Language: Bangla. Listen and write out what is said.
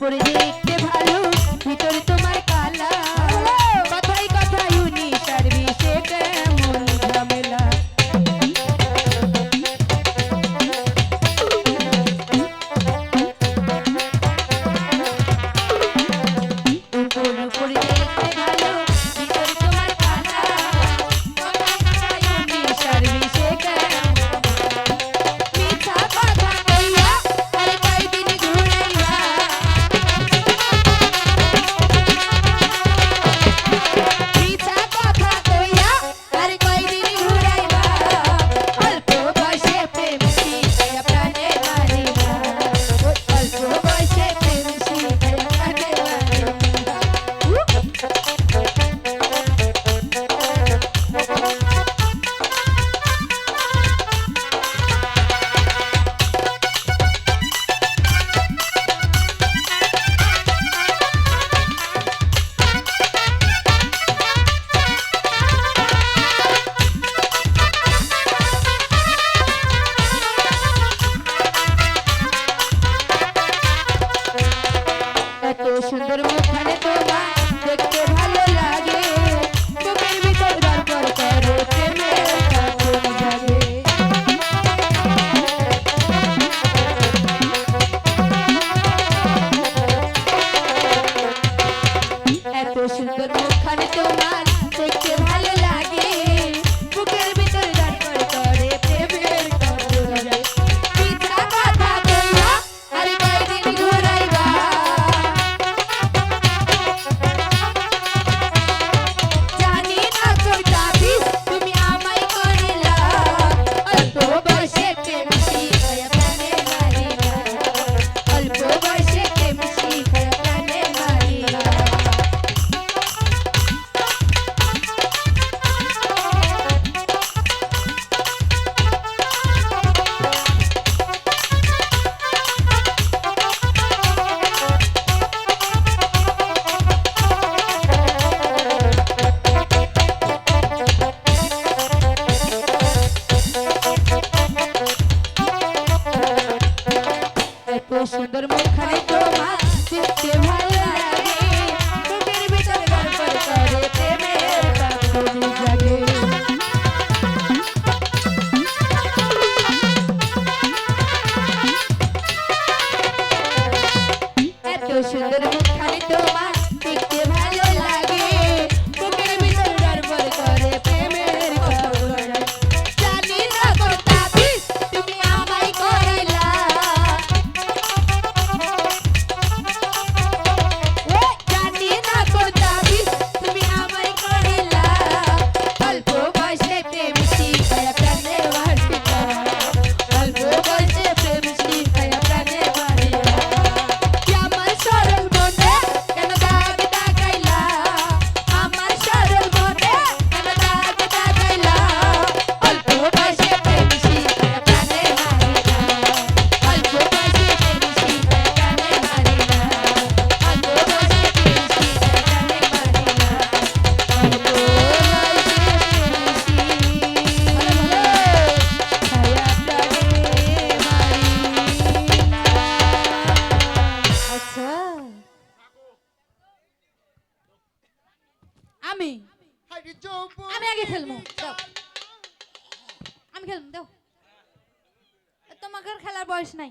ওপর দেখতে ভালো, ভিতর তোমার কালা। কথাই কথাই উনি সার্ভিসে কেমন ঝামেলা। ওপর ওপর দেখতে সুন্দর মুখ এত সুন্দর মুখখানি তোমার দেখতে ভালো লাগে। চোখের ভিতরে গল্প করে প্রেমের কাকুনি জাগে। এত সুন্দর মুখখানি তোমার আমি। আমি আগে খেলব। আমি খেলব দাও। তোমাকে খেলার বয়স নাই।